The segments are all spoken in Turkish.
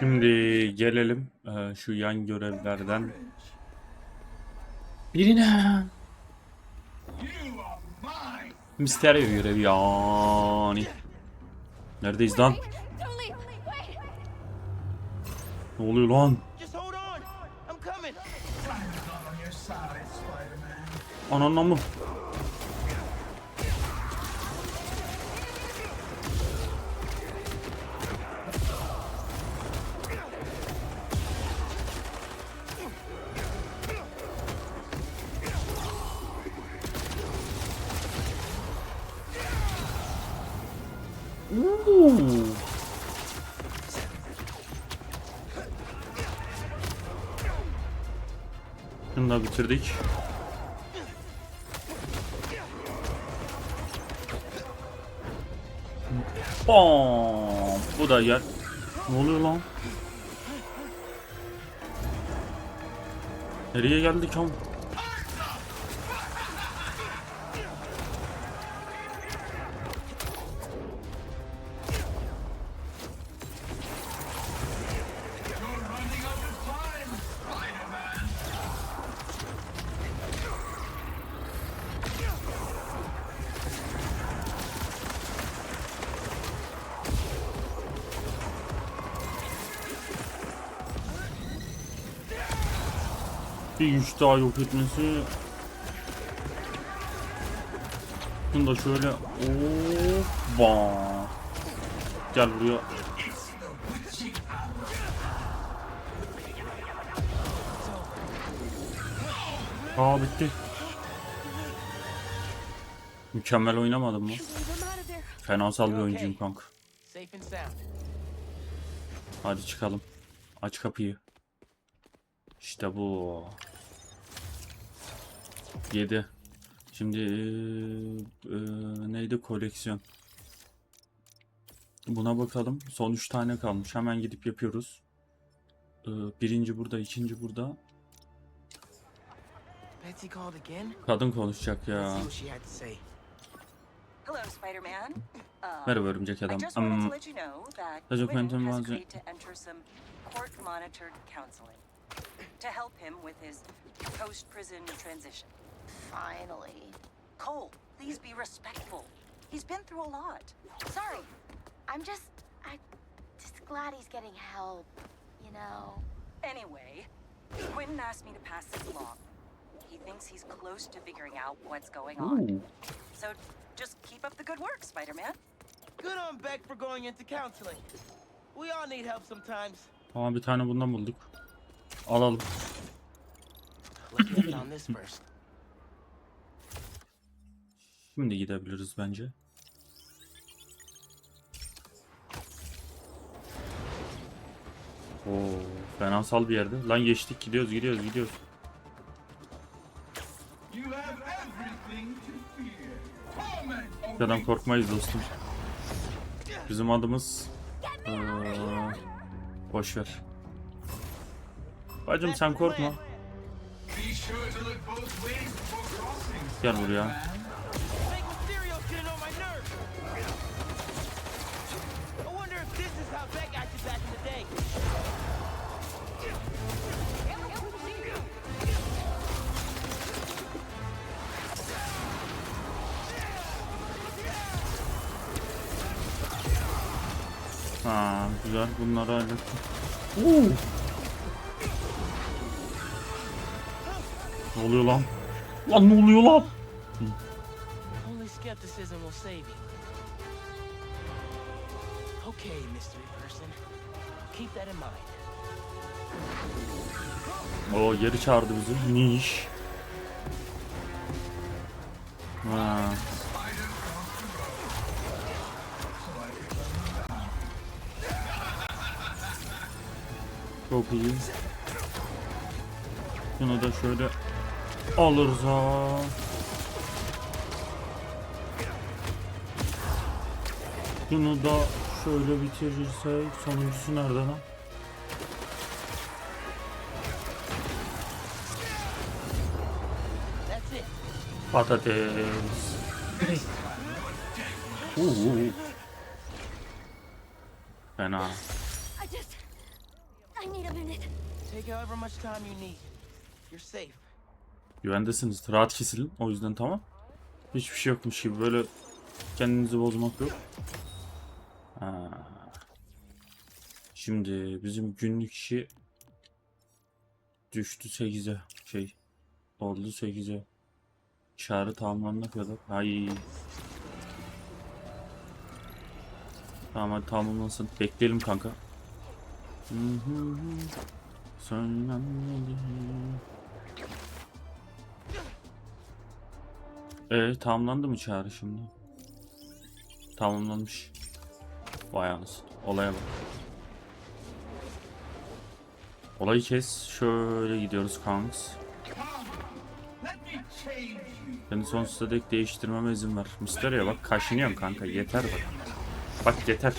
Şimdi gelelim e, şu yan görevlerden birine. Misterio görevi yani. Neredeyiz lan? Ne oluyor lan? Ananla mı? Ooh. Şunu da bitirdik. Bam! Bu da gel. Ne oluyor lan? Nereye geldik am? Bir güç daha yok etmesi. Bunu da şöyle Hoppa. Gel buraya. Aa bitti. Mükemmel oynamadım mı? Fenasal bir oyuncuyum kanka. Hadi çıkalım. Aç kapıyı. İşte bu. 7. Şimdi eee, eee, neydi koleksiyon? Buna bakalım. Son 3 tane kalmış. Hemen gidip yapıyoruz. Eee, birinci burada, ikinci burada. Kadın konuşacak ya. Hello, Spider-Man. Uh, Merhaba örümcek adam. enter some court-monitored counseling to help him with his post-prison transition. Finally. Cole, please be respectful. He's been through a lot. Sorry. I'm just. I. Just glad he's getting help. You know. Anyway, Quinn asked me to pass this along. He thinks he's close to figuring out what's going on. oo. So just keep up the good work, Spider-Man. Good on Beck for going into counseling. We all need help sometimes. Aa bir tane bundan bulduk. Alalım. Lucky I found this first. Şimdi gidebiliriz bence. Oo, fenasal bir yerde. Lan geçtik gidiyoruz gidiyoruz gidiyoruz. Adam korkmayız dostum. Bizim adımız eee boş ver. Bacım sen korkma. Be sure Ha güzel bunları hallettim. Oo. Ne oluyor lan? Lan ne oluyor lan? Only skepticism will save you. Okay, mystery person. Keep that in mind. O geri çağırdı bizi. Niş. Ha. Çok iyi. Şunu da şöyle alırız ha. Şunu da şöyle bitirirsek sonuncusu nerede lan? Patates. Oo. Fena. I just. I need a minute. Take however much time you need. You're safe. Güvendesiniz. Rahat kesilin. O yüzden tamam. Hiçbir şey yokmuş gibi böyle kendinizi bozmak yok. Ha. Şimdi bizim günlük işi düştü 8'e. Şey oldu 8'e. Çağrı tamamlanana kadar. Ay. Tamam hadi tamamlansın. Bekleyelim kanka. Söylenmedi. Ee, tamamlandı mı çağrı şimdi? Tamamlanmış. Vay anasını. Olaya bak. Olayı kes. Şöyle gidiyoruz kanks. Beni sonsuza dek değiştirmeme izin ver. Mysteria bak kaşınıyorum kanka. Yeter bak. Bak yeter.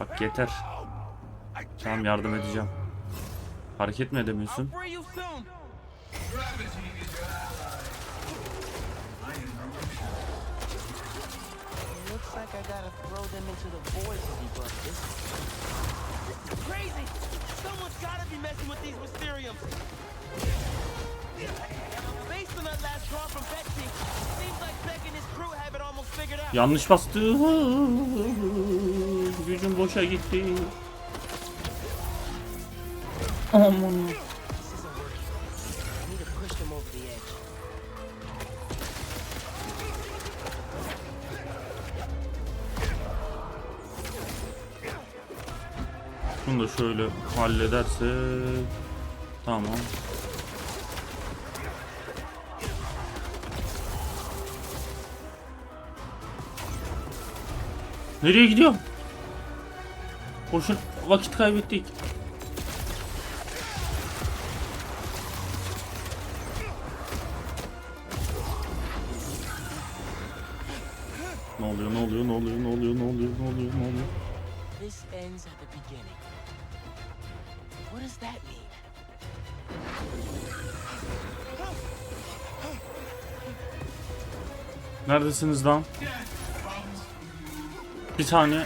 Bak yeter. Tamam yardım edeceğim. Hareket mi edemiyorsun? free you soon. Gravity is your ally. I am your It looks like I gotta throw them into the void to debug this. Crazy! Someone's gotta be messing with these Mysteriums. Based on that last draw from Betsy, seems like Beck and his crew have it almost figured out. Yanlış bastı. Gücüm boşa gitti. Edge. Bunu da şöyle halledersek tamam. Nereye gidiyorum? Boşun vakit kaybettik. Neredesiniz lan? Bir tane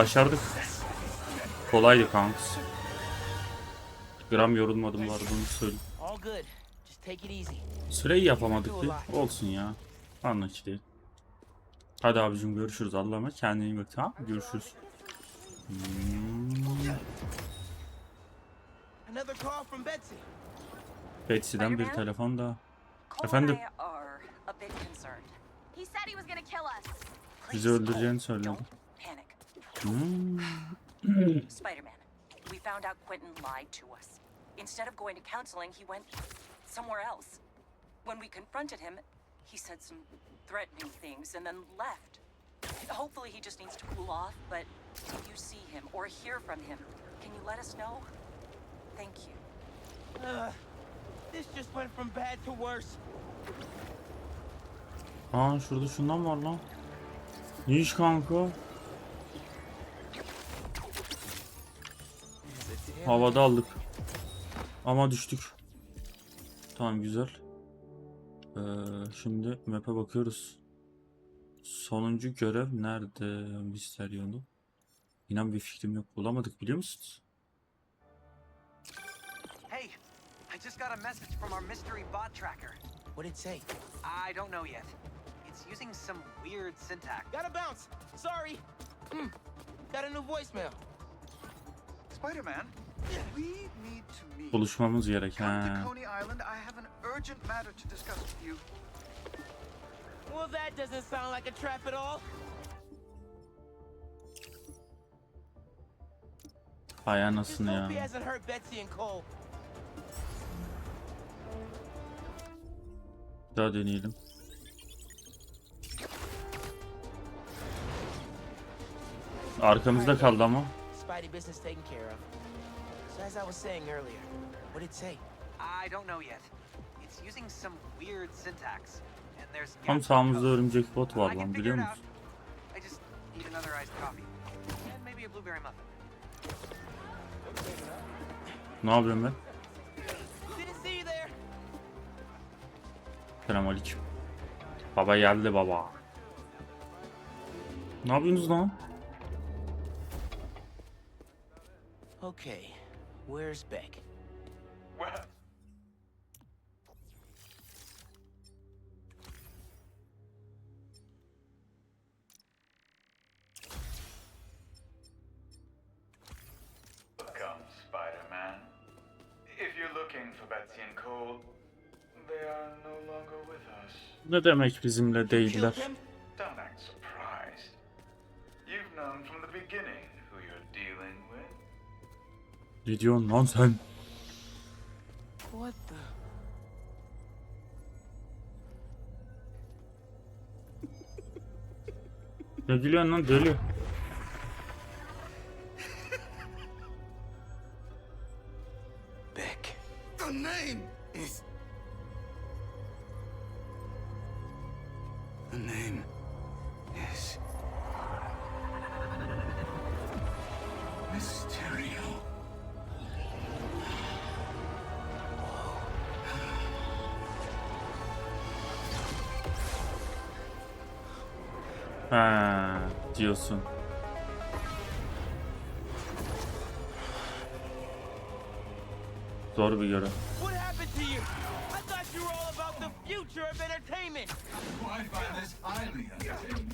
başardık. Kolaydı kanks. Gram yorulmadım var bunu söyleyeyim. Süreyi yapamadık bir. Olsun ya. Değil. Hadi abicim görüşürüz. Allah'a emanet. Kendine iyi bak tamam? Görüşürüz. Hmm. Betsy'den bir telefon daha. Efendim? Bizi öldüreceğini söyledi. Don't panic. Spider-Man, we found out Quentin lied to us. Instead of going to counseling, he went somewhere else. When we confronted him, he said some threatening things and then left. Hopefully he just needs to cool off, but if you see him or hear from him, can you let us know? Thank you. Ugh. This just went from bad to worse. Aa şurada şundan var lan. Ne iş kanka? Havada aldık. Ama düştük. Tamam güzel. Ee, şimdi map'e bakıyoruz. Sonuncu görev nerede Mysterio'nu? İnan bir fikrim yok. Bulamadık biliyor musunuz? Hey, I just got a message from our mystery bot tracker. What'd it say? I don't know yet. It's using some weird syntax. Gotta bounce. Sorry. Mm. Got a new voicemail. Spider-Man, we need to meet. Buluşmamız gerek ha. to Coney Island. I have an urgent matter to discuss with you. Well, that doesn't sound like a trap at all. Hay anasını ya. hasn't hurt Betsy and Cole. Bir daha deneyelim. Arkamızda kaldı ama. As I was saying earlier, what did it say? I don't know yet. It's using some weird syntax. And there's Tam sağımızda örümcek bot var lan biliyor musun? I just need another iced coffee. And maybe a blueberry muffin. Ne yapıyorum ben? Didn't see you there. Selamünaleyküm. Baba geldi baba. Ne yapıyorsunuz lan? Okay, where's Beck? Well, Welcome, Spider-Man. If you're looking for Betsy and Cole, they are no longer with us. Ne demek bizimle değiller? Ne diyorsun lan sen? What the? Ne gülüyorsun lan deli? Beck. The name is. Find this highly entertaining.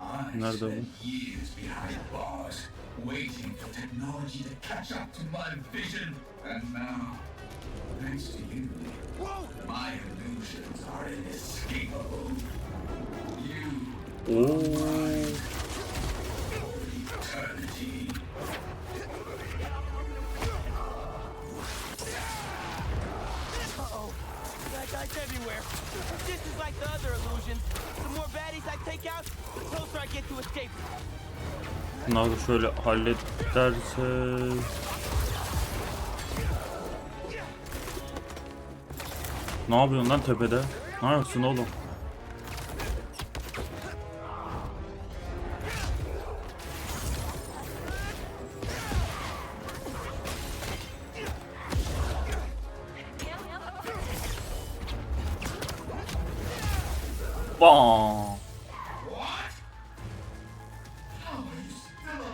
I Nerede bu? waiting for technology to catch up to my vision, and now, thanks to you, my Oo. şöyle hallederse... Ne yapıyorsun lan tepede? Ne yapıyorsun oğlum?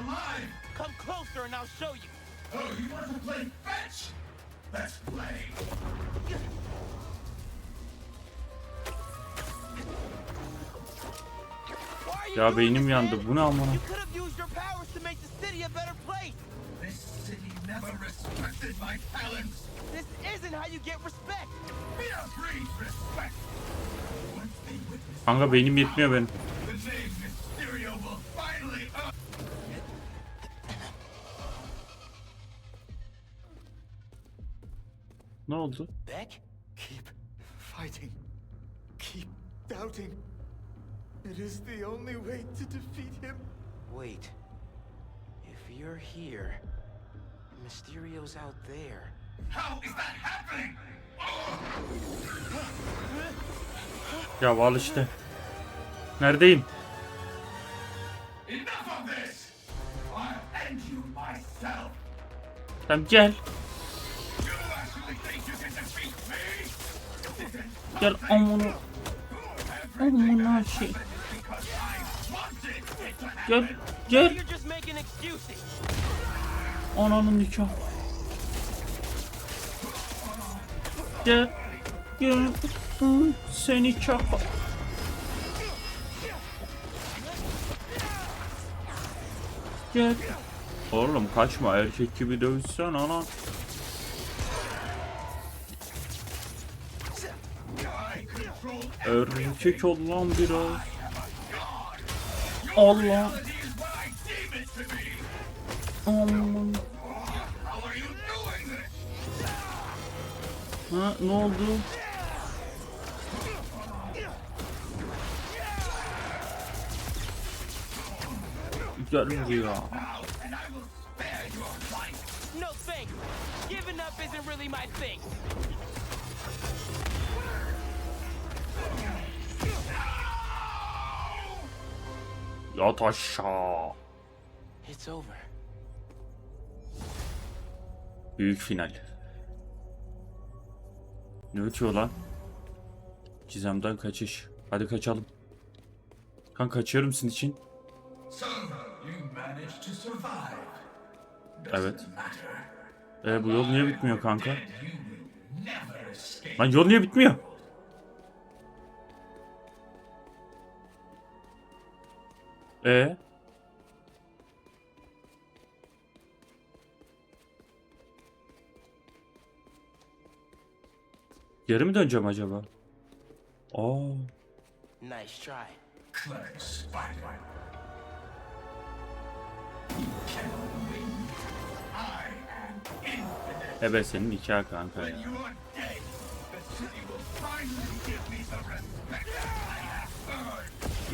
Alive? Come closer and I'll show you. Oh, you want to play fetch? Let's play. Fear breeds respect. Once they witness Kanka beynim yetmiyor benim. Ne oldu? Beck? Keep fighting. Keep doubting. It is the only way to defeat him. Wait. If you're here, Mysterio's out there. How is that happening? Ya al işte. Neredeyim? Enough of this! I'll end you myself. Tamam gel. You actually think you me? Gel amına. Amına şey. Gel. Gel. Ananın nikah. Gel. Gel. Seni çapa. Gel. Oğlum kaçma erkek gibi dövüşsen ana. Erkek ol lan biraz. Allah. Aman. Ha ne oldu? Buraya. No thanks. Giving up isn't really my thing. Yat aşağı. It's over. Büyük final. Ne ötüyor lan? Gizemden kaçış. Hadi kaçalım. Kan kaçıyorum sizin için. Evet. Doesn't matter. E bu yol niye bitmiyor kanka? Lan yol niye bitmiyor? E Geri mi döneceğim acaba? Aa, Nice try. Ebe senin nikah kanka ya.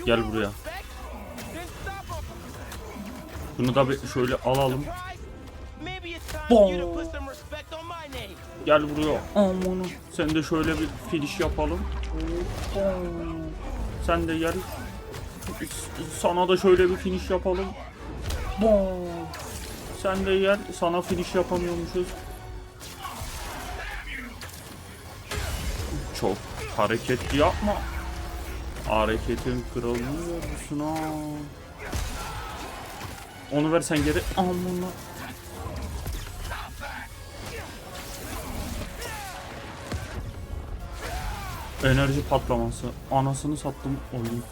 When you Bunu da bir şöyle alalım. Name. Gel buraya. Aman. Sen de şöyle bir finish yapalım. Hoppa. Sen de gel. Sana da şöyle bir finish yapalım. Bom. Sen de gel. Sana finish yapamıyormuşuz. Çok hareketli yapma. Hareketin kralını verirsin ha. Onu versen geri. Amına. Enerji patlaması. Anasını sattım oyun.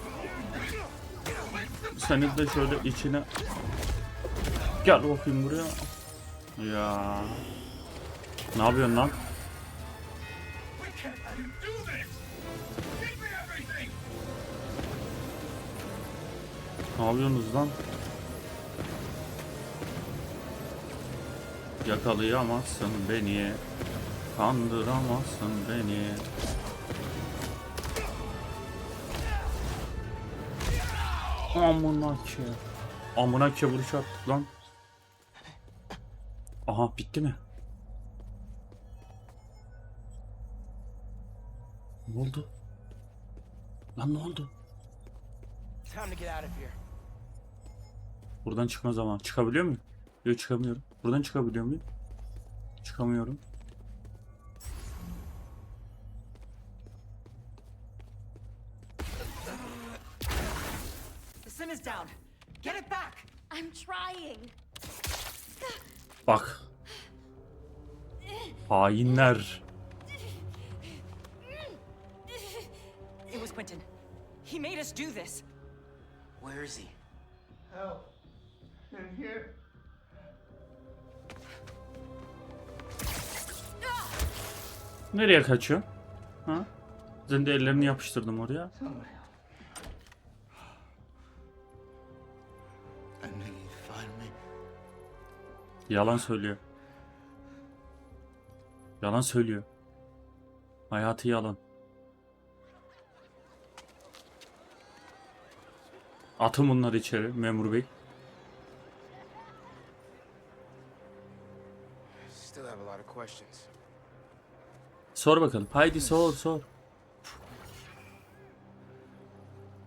Seni de şöyle içine... Gel bakayım buraya. Ya. Ne yapıyorsun lan? Ne yapıyorsunuz lan? Yakalayamazsın beni. Kandıramazsın beni. Amına ke. Amına ke vuruş attık lan. Aha bitti mi? Ne oldu? Lan ne oldu? Buradan çıkma zaman. Çıkabiliyor muyum? Yok çıkamıyorum. Buradan çıkabiliyor muyum? Çıkamıyorum. The sim is down. Get it back! I'm trying. Bak. Hainler. It was Quentin. He made us do this. Where is he? Help. In here. Nereye kaçıyor? Ha? Ben de ellerini yapıştırdım oraya. Yalan söylüyor. Yalan söylüyor. Hayatı yalan. Atın bunları içeri memur bey. Still have a lot of questions. Sor bakalım. Haydi sor sor.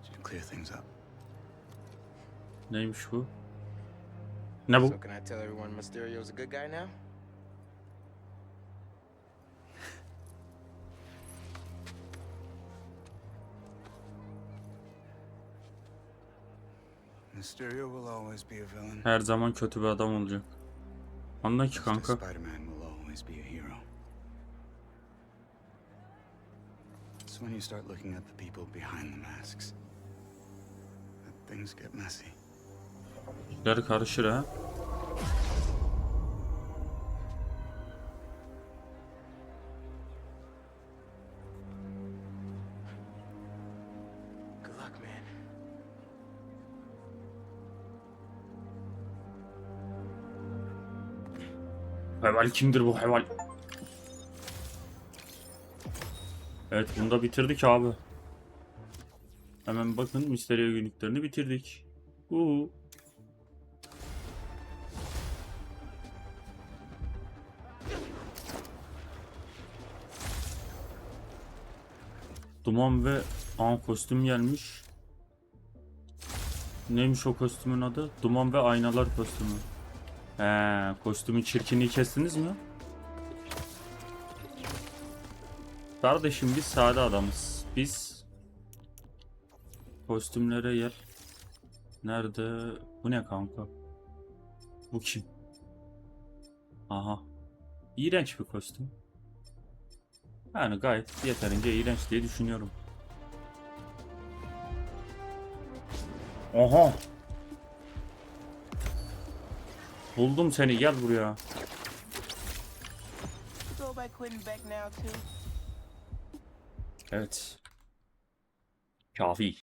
Should clear things up. Neymiş bu? Ne bu? So can I tell everyone Mysterio's a good guy now? Mysterio will always be a villain. Her zaman kötü bir adam olacak. Anla ki kanka. Spider-Man will always be a hero. When you start looking at the people behind the masks that things get messy. İşler karışır ha. Good luck, man. Heval kimdir bu heval? Evet bunu da bitirdik abi. Hemen bakın Misterio günlüklerini bitirdik. Uhu. Duman ve An kostüm gelmiş. Neymiş o kostümün adı? Duman ve aynalar kostümü. He, kostümün çirkinliği kestiniz mi? Kardeşim biz sade adamız. Biz kostümlere yer. Nerede? Bu ne kanka? Bu kim? Aha. İğrenç bir kostüm. Yani gayet yeterince iğrenç diye düşünüyorum. Oha. Buldum seni gel buraya. Evet. Kafi.